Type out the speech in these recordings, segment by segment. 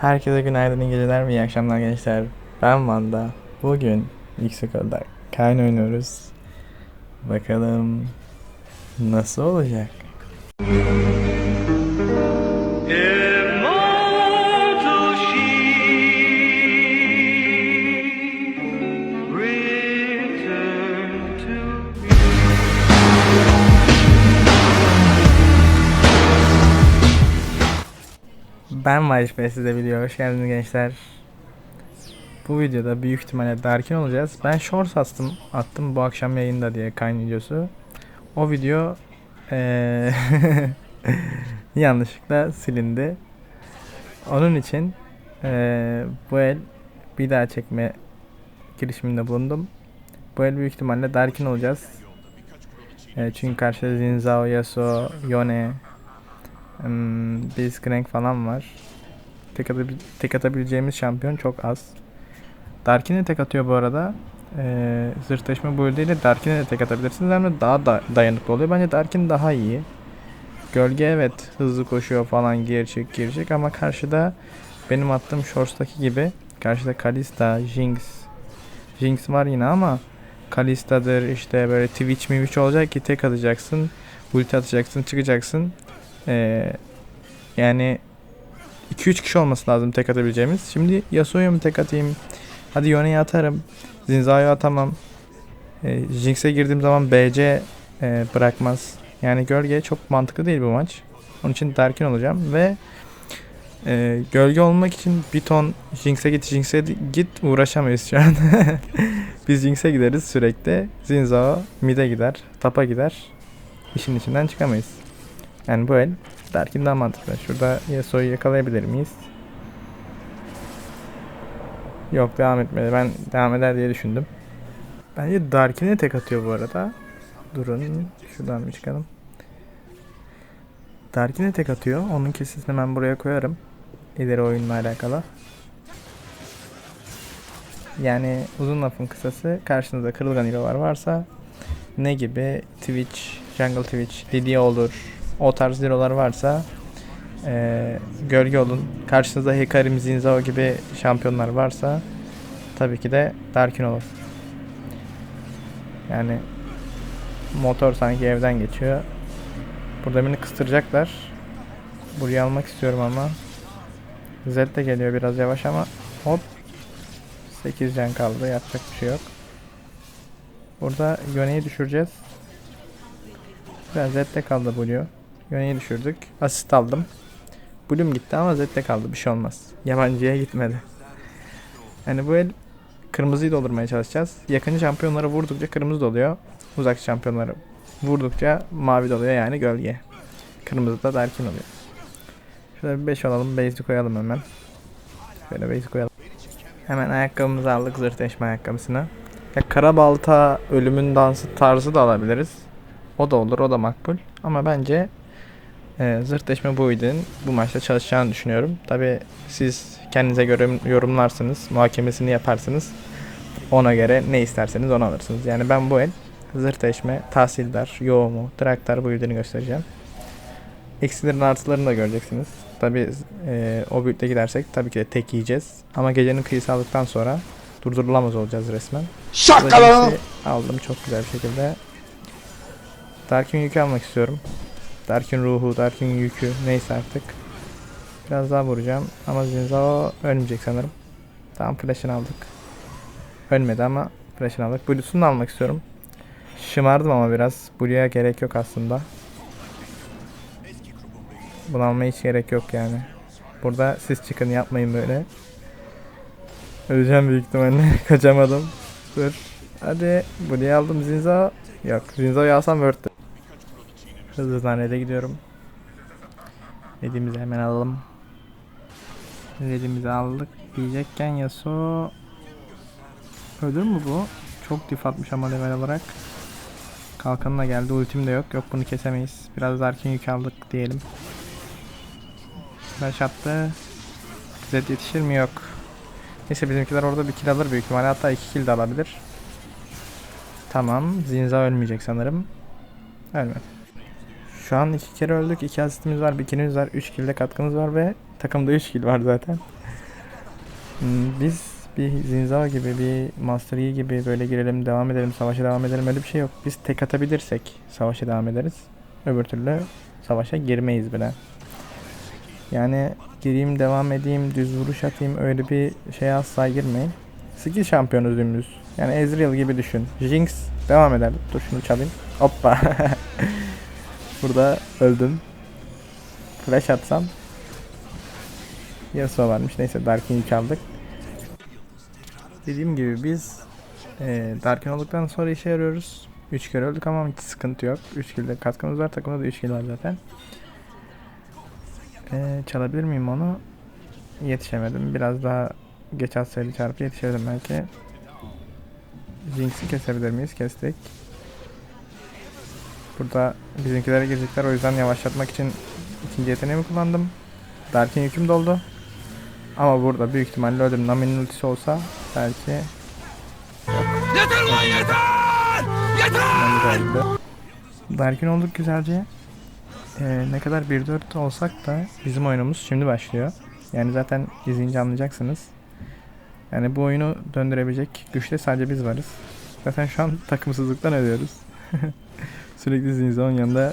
Herkese günaydın, iyi geceler iyi akşamlar gençler. Ben Vanda. Bugün Meksiko'da Kayn oynuyoruz. Bakalım nasıl olacak? Ben Mayış Bey size video hoş geldiniz gençler. Bu videoda büyük ihtimalle Darkin olacağız. Ben shorts attım, attım bu akşam yayında diye Kayn videosu. O video eee, yanlışlıkla silindi. Onun için eee, bu el bir daha çekme girişiminde bulundum. Bu el büyük ihtimalle Darkin olacağız. Eee, çünkü karşıda Zinzao, Yasuo, Yone, Hmm, Blitzcrank falan var. Tek, atabil- tek atabileceğimiz şampiyon çok az. Darkin'e tek atıyor bu arada. Ee, zırhtaşma build'iyle Darkin'e de tek atabilirsiniz ama daha da dayanıklı oluyor. Bence Darkin daha iyi. Gölge evet hızlı koşuyor falan geri çek ama karşıda benim attığım Shorts'taki gibi karşıda Kalista, Jinx Jinx var yine ama Kalista'dır işte böyle Twitch Twitch olacak ki tek atacaksın ulti atacaksın çıkacaksın ee, yani 2-3 kişi olması lazım tek atabileceğimiz. Şimdi Yasuo'ya mı tek atayım? Hadi Yone'ye atarım. Zinza'ya atamam. Ee, Jinx'e girdiğim zaman BC e, bırakmaz. Yani gölge çok mantıklı değil bu maç. Onun için Darkin olacağım ve e, gölge olmak için bir ton Jinx'e git Jinx'e git uğraşamayız şu an. Biz Jinx'e gideriz sürekli. Zinzao mid'e gider, tapa gider. İşin içinden çıkamayız. Yani bu el Darkin daha mantıklı. Şurada Yasuo'yu yakalayabilir miyiz? Yok devam etmedi. Ben devam eder diye düşündüm. Bence Darkin'e tek atıyor bu arada. Durun. Şuradan bir çıkalım. Darkin'e tek atıyor. Onun kesitini ben buraya koyarım. İleri oyunla alakalı. Yani uzun lafın kısası karşınızda kırılgan hero'lar varsa ne gibi Twitch, Jungle Twitch, Lidia olur, o tarz hero'lar varsa eee, gölge olun. Karşınızda Hikarim, Zinzao gibi şampiyonlar varsa tabii ki de Darkin olur. Yani motor sanki evden geçiyor. Burada beni kıstıracaklar. Buraya almak istiyorum ama. Zed de geliyor biraz yavaş ama hop 8 can kaldı yapacak bir şey yok. Burada Yone'yi düşüreceğiz. Biraz Zed'de kaldı Blue. Yone'yi düşürdük. Asist aldım. Blue'm gitti ama Zed'de kaldı. Bir şey olmaz. Yabancıya gitmedi. Yani bu el kırmızıyı doldurmaya çalışacağız. Yakın şampiyonları vurdukça kırmızı doluyor. Uzak şampiyonları vurdukça mavi doluyor yani gölge. Kırmızı da Darkin oluyor. Şöyle bir 5 alalım. Base'i koyalım hemen. Şöyle base'i koyalım. Hemen ayakkabımızı aldık. Zırhleşme ayakkabısını. Ya kara balta ölümün dansı tarzı da alabiliriz. O da olur, o da makbul. Ama bence e, zırhleşme build'in bu maçta çalışacağını düşünüyorum. Tabi siz kendinize göre yorumlarsınız, muhakemesini yaparsınız. Ona göre ne isterseniz onu alırsınız. Yani ben bu el zırhleşme, tahsildar, yoğumu, traktar build'ini göstereceğim. Eksilerin artılarını da göreceksiniz. Tabi e, o build'e gidersek tabii ki de tek yiyeceğiz. Ama gecenin kıyısı aldıktan sonra durdurulamaz olacağız resmen. Şakalar. Aldım çok güzel bir şekilde. Darkin yükü almak istiyorum. Darkin ruhu, Darkin yükü neyse artık. Biraz daha vuracağım ama Zinzao ölmeyecek sanırım. Tamam flash'ını aldık. Ölmedi ama flash'ını aldık. Blue'sunu almak istiyorum. Şımardım ama biraz. Blue'ya gerek yok aslında. Bunu almaya hiç gerek yok yani. Burada siz çıkın yapmayın böyle. Öleceğim büyük ihtimalle. Kaçamadım. Dur. Hadi. Blue'yu aldım Zinzao. Yok. Zinzao'yu alsam Word'tü. Hızlı hızlı gidiyorum. Redimizi hemen alalım. Redimizi aldık. Diyecekken Yasuo Ölür mü bu? Çok dif atmış ama level olarak. Kalkanına geldi. Ultim de yok. Yok bunu kesemeyiz. Biraz Darkin yük aldık diyelim. Flash attı. Zed yetişir mi? Yok. Neyse bizimkiler orada bir kill alır büyük ihtimalle. Hatta iki kill de alabilir. Tamam. Zinza ölmeyecek sanırım. Ölmedi. Şu an iki kere öldük. iki asistimiz var, bir killimiz var, üç kill de katkımız var ve takımda üç kill var zaten. Hmm, Biz bir Zinzao gibi, bir Master Yi gibi böyle girelim, devam edelim, savaşa devam edelim öyle bir şey yok. Biz tek atabilirsek savaşa devam ederiz. Öbür türlü savaşa girmeyiz bile. Yani gireyim, devam edeyim, düz vuruş atayım öyle bir şeye asla girmeyin. Skill şampiyonuz dümdüz. Yani Ezreal gibi düşün. Jinx devam eder. Dur şunu çalayım. Hoppa. Burada öldüm. Flash atsam. Yasuo varmış. Neyse Darkin'i çaldık. Dediğim gibi biz e, Darkin olduktan sonra işe yarıyoruz. 3 kere öldük ama hiç sıkıntı yok. 3 kill'de katkımız var. Takımda da 3 kill var zaten. E, çalabilir miyim onu? Yetişemedim. Biraz daha geç atsaydı çarpı yetişirdim belki. Jinx'i kesebilir miyiz? Kestik. Burada bizimkilere girecekler. O yüzden yavaşlatmak için ikinci yeteneğimi kullandım. Darkin yüküm doldu. Ama burada büyük ihtimalle öldüm. Nami'nin ultisi olsa belki... Yeter lan yeter! Yeter! Darkin olduk güzelce. Ee, ne kadar 1-4 olsak da bizim oyunumuz şimdi başlıyor. Yani zaten izleyince anlayacaksınız. Yani bu oyunu döndürebilecek güçte sadece biz varız. Zaten şu an takımsızlıktan ölüyoruz. Sürekli Zinza'nın yanında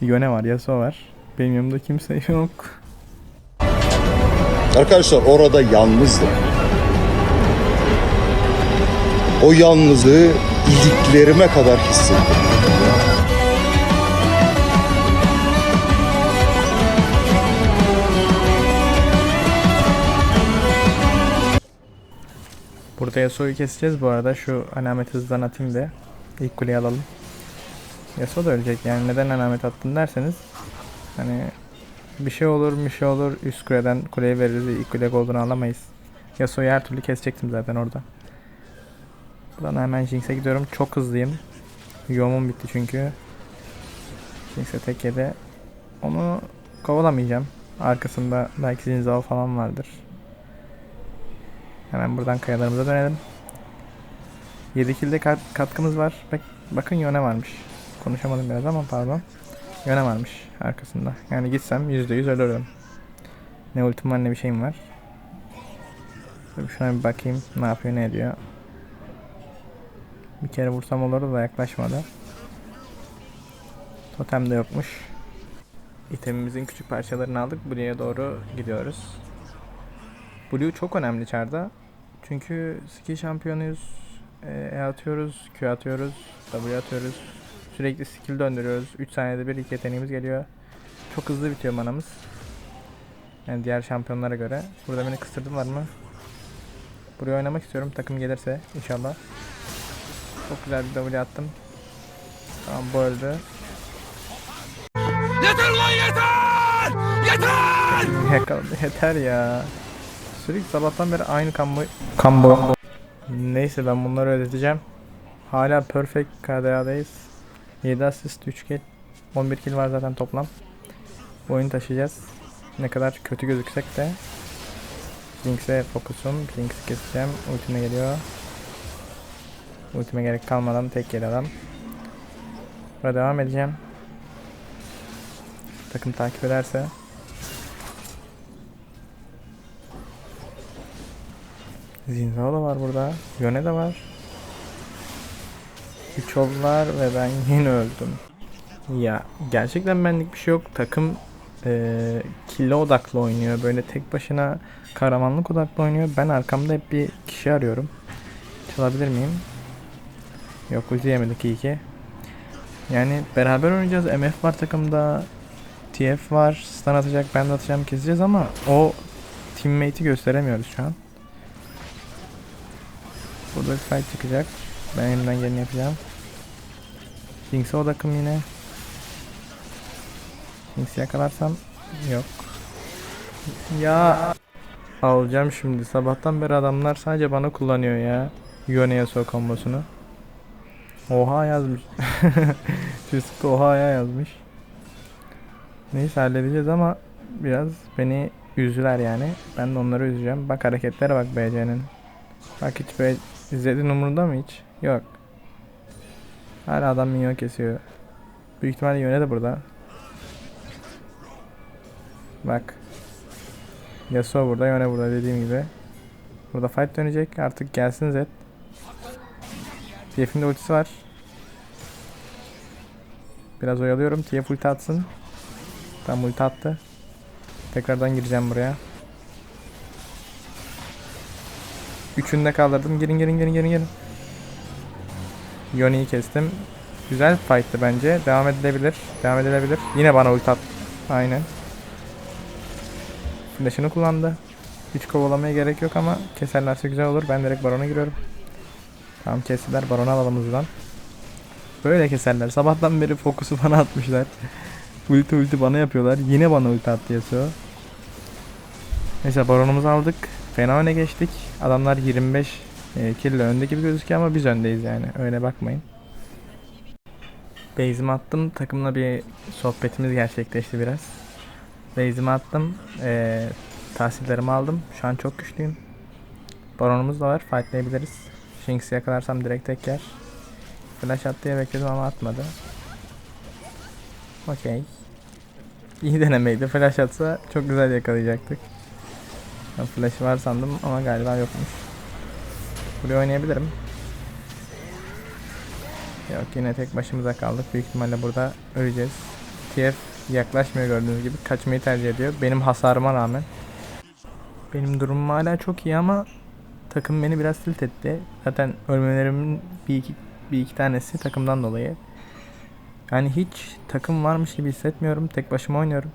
Yone var, Yasuo var. Benim yanımda kimse yok. Arkadaşlar orada yalnızdım. O yalnızlığı iliklerime kadar hissettim. Burada Yasuo'yu keseceğiz bu arada. Şu alamet hızdan atayım da ilk kuleyi alalım. Yasuo da ölecek yani neden alamet attın derseniz hani bir şey olur bir şey olur üst kuleden kuleye veririz ilk kule golden alamayız. Yasuo'yu her türlü kesecektim zaten orada. Buradan hemen Jinx'e gidiyorum. Çok hızlıyım. Yomum bitti çünkü. Jinx'e tek yedi. Onu kovalamayacağım. Arkasında belki Zinzao falan vardır. Hemen buradan kayalarımıza dönelim. 7 kilde kat- katkımız var. Bak, bakın Yone varmış. Konuşamadım biraz ama pardon. Yone varmış arkasında. Yani gitsem %100 ölürüm. Ne ultim var ne bir şeyim var. Dur şuna bir bakayım ne yapıyor ne ediyor. Bir kere vursam olurdu da yaklaşmadı. Totem de yokmuş. İtemimizin küçük parçalarını aldık. Buraya doğru gidiyoruz. Blue çok önemli çarda. Çünkü skill şampiyonuyuz. E, E atıyoruz, Q atıyoruz, W atıyoruz. Sürekli skill döndürüyoruz. 3 saniyede bir ilk yeteneğimiz geliyor. Çok hızlı bitiyor manamız. Yani diğer şampiyonlara göre. Burada beni kıstırdılar mı? Buraya oynamak istiyorum. Takım gelirse inşallah. Çok güzel bir W attım. Tamam bu öldü. Yeter lan yeter! Yeter! yeter ya. Sürekli sabahtan beri aynı combo. Combo. Neyse ben bunları ödeteceğim. Hala perfect KDA'dayız. 7 asist 3 kill. 11 kill var zaten toplam. Bu oyunu taşıyacağız. Ne kadar kötü gözüksek de. Jinx'e fokusum. Jinx'i keseceğim. Ultime geliyor. Ultime gerek kalmadan tek yedi adam. Burada devam edeceğim. Takım takip ederse. Zinzao da var burada. Yone de var. Oldular ve ben yine öldüm. Ya gerçekten benlik bir şey yok. Takım eee kille odaklı oynuyor. Böyle tek başına kahramanlık odaklı oynuyor. Ben arkamda hep bir kişi arıyorum. Çalabilir miyim? Yok ulti yemedik iyi ki. Yani beraber oynayacağız. MF var takımda. TF var. Stun atacak. Ben de atacağım. Keseceğiz ama o teammate'i gösteremiyoruz şu an. Burada bir fight çıkacak. Ben elimden geleni yapacağım. Jinx'e odakım yine. Jinx'i yakalarsam yok. Ya alacağım şimdi. Sabahtan beri adamlar sadece bana kullanıyor ya. Yone Yasuo kombosunu. Oha yazmış. Çocuk oha ya yazmış. Neyse halledeceğiz ama biraz beni üzdüler yani. Ben de onları üzeceğim. Bak hareketlere bak BC'nin. Bak hiç be izlediğin umurunda mı hiç? Yok. Hala adam minyon kesiyor. Büyük ihtimalle yöne de burada. Bak. Yasuo burada, yöne burada dediğim gibi. Burada fight dönecek. Artık gelsin Zed. TF'in de ultisi var. Biraz oyalıyorum. TF ulti atsın. Tam ulti attı. Tekrardan gireceğim buraya. Üçünü de kaldırdım. Girin girin girin girin girin. Yoni'yi kestim. Güzel fight'tı bence. Devam edilebilir. Devam edilebilir. Yine bana ulti attı. Aynen. Flash'ını kullandı. Hiç kovalamaya gerek yok ama keserlerse güzel olur. Ben direkt barona giriyorum. Tamam kestiler. Baronu alalım hızlıdan. Böyle keserler. Sabahtan beri fokusu bana atmışlar. ulti ulti bana yapıyorlar. Yine bana ulti attı Yasuo. Neyse baronumuzu aldık. Fena öne geçtik. Adamlar 25 e, kill ile önde gibi gözüküyor ama biz öndeyiz yani. Öyle bakmayın. Base'imi attım. Takımla bir sohbetimiz gerçekleşti biraz. Base'imi attım. E, tahsillerimi aldım. Şu an çok güçlüyüm. Baronumuz da var. Fightlayabiliriz. Jinx'i yakalarsam direkt tek yer. Flash at diye bekledim ama atmadı. Okey. İyi denemeydi. Flash atsa çok güzel yakalayacaktık. Flash var sandım ama galiba yokmuş. Buraya oynayabilirim. Yok yine tek başımıza kaldık. Büyük ihtimalle burada öleceğiz. TF yaklaşmıyor gördüğünüz gibi. Kaçmayı tercih ediyor. Benim hasarıma rağmen. Benim durumum hala çok iyi ama takım beni biraz tilt etti. Zaten ölmelerimin bir iki, bir iki tanesi takımdan dolayı. Yani hiç takım varmış gibi hissetmiyorum. Tek başıma oynuyorum.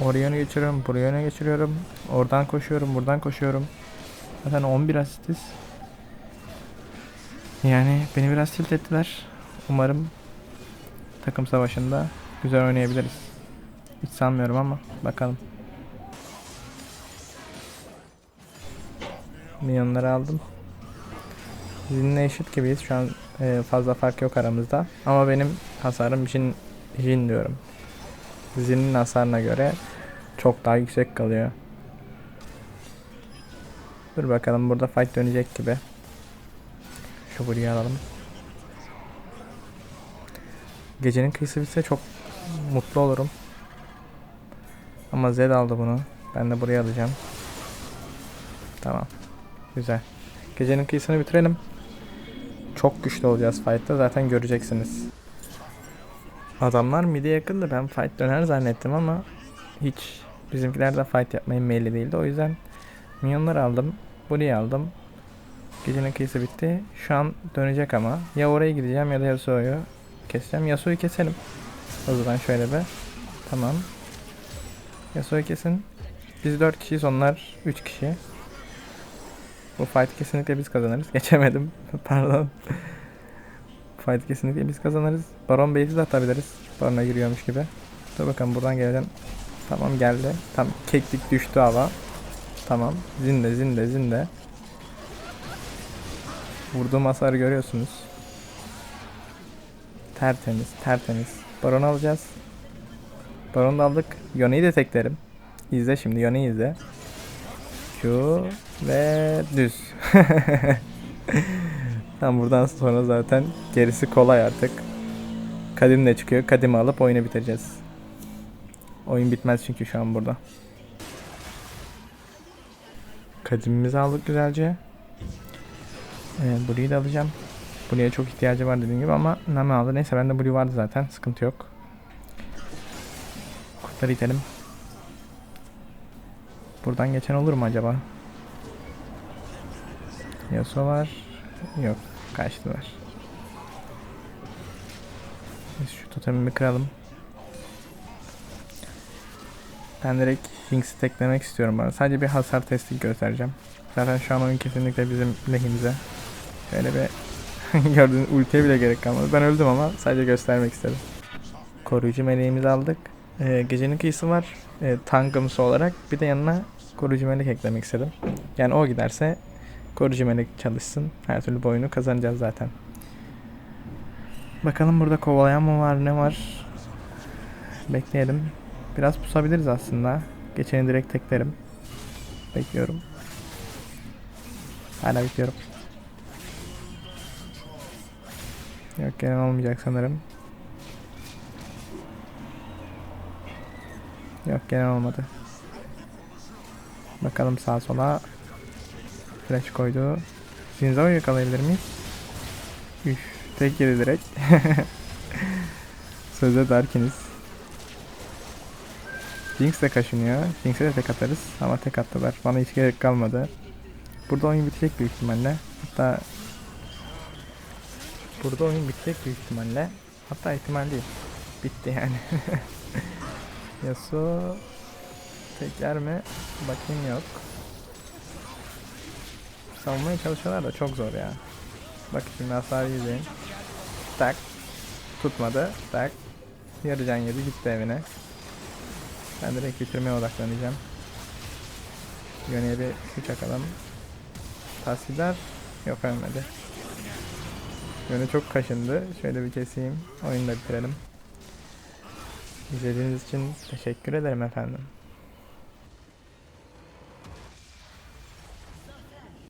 Oraya öne geçiriyorum, buraya öne geçiriyorum. Oradan koşuyorum, buradan koşuyorum. Zaten 11 asistiz. Yani beni biraz tilt ettiler. Umarım takım savaşında güzel oynayabiliriz. Hiç sanmıyorum ama bakalım. Milyonları aldım. Sizinle eşit gibiyiz. Şu an e, fazla fark yok aramızda. Ama benim hasarım Jin, Jin diyorum. Zin'in hasarına göre çok daha yüksek kalıyor. Dur bakalım burada fight dönecek gibi. Şu buraya alalım. Gecenin kıyısı bitse çok mutlu olurum. Ama Zed aldı bunu. Ben de buraya alacağım. Tamam. Güzel. Gecenin kıyısını bitirelim. Çok güçlü olacağız fight'ta zaten göreceksiniz. Adamlar mide yakındı ben fight döner zannettim ama hiç bizimkiler de fight yapmayı meyilli değildi. O yüzden minyonları aldım. Burayı aldım. Gecenin kıyısı bitti. Şu an dönecek ama. Ya oraya gideceğim ya da Yasuo'yu keseceğim. Yasuo'yu keselim. O zaman şöyle bir. Tamam. Yasuo'yu kesin. Biz 4 kişiyiz onlar 3 kişi. Bu fight kesinlikle biz kazanırız. Geçemedim. Pardon. fight kesinlikle biz kazanırız. Baron base'i de atabiliriz. Baron'a giriyormuş gibi. Dur bakalım buradan gelelim. Tamam geldi. Tam keklik düştü hava. Tamam. Zinde zinde zinde. Vurduğum hasarı görüyorsunuz. Tertemiz tertemiz. Baron alacağız. Baron da aldık. Yone'yi de teklerim. İzle şimdi Yone'yi izle. Q ve düz. Tam buradan sonra zaten gerisi kolay artık. Kadim de çıkıyor. Kadimi alıp oyunu bitireceğiz. Oyun bitmez çünkü şu an burada. Kadimimizi aldık güzelce. Evet, Blue'yu da alacağım. Blue'ya çok ihtiyacı var dediğim gibi ama Nami aldı. Neyse bende Blue vardı zaten. Sıkıntı yok. Kurtları itelim. Buradan geçen olur mu acaba? Yasuo var. Yok. Kaçtılar. Biz şu totemimi kıralım. Ben direkt Jinx'i teklemek istiyorum bana. Sadece bir hasar testi göstereceğim. Zaten şu an oyun kesinlikle bizim lehimize. Şöyle bir gördüğünüz ultiye bile gerek kalmadı. Ben öldüm ama sadece göstermek istedim. Koruyucu meleğimizi aldık. Ee, gecenin kıyısı var. Ee, tankımsı olarak. Bir de yanına koruyucu melek eklemek istedim. Yani o giderse koruyucu melek çalışsın. Her türlü bu oyunu kazanacağız zaten. Bakalım burada kovalayan mı var ne var? Bekleyelim. Biraz pusabiliriz aslında. Geçeni direkt teklerim. Bekliyorum. Hala bekliyorum. Yok gelen olmayacak sanırım. Yok gelen olmadı. Bakalım sağa sola. Flash koydu. Zinza'yı yakalayabilir miyiz? Üf, tek yedi direkt. Sözde Darkiniz. Jinx de kaşınıyor. Jinx'e de tek atarız ama tek attılar. Bana hiç gerek kalmadı. Burada oyun bitecek büyük ihtimalle. Hatta Burada oyun bitecek büyük ihtimalle. Hatta ihtimal değil. Bitti yani. Yasuo tekler mi? Bakayım yok. Savunmaya çalışıyorlar da çok zor ya. Bak şimdi hasarı izleyin. Tak. Tutmadı. Tak. Yarı can yedi gitti evine. Ben direkt bitirmeye odaklanacağım. Yöneri bir çakalım. Tahsildar yok ölmedi. Yönü çok kaşındı. Şöyle bir keseyim. Oyunu da bitirelim. İzlediğiniz için teşekkür ederim efendim.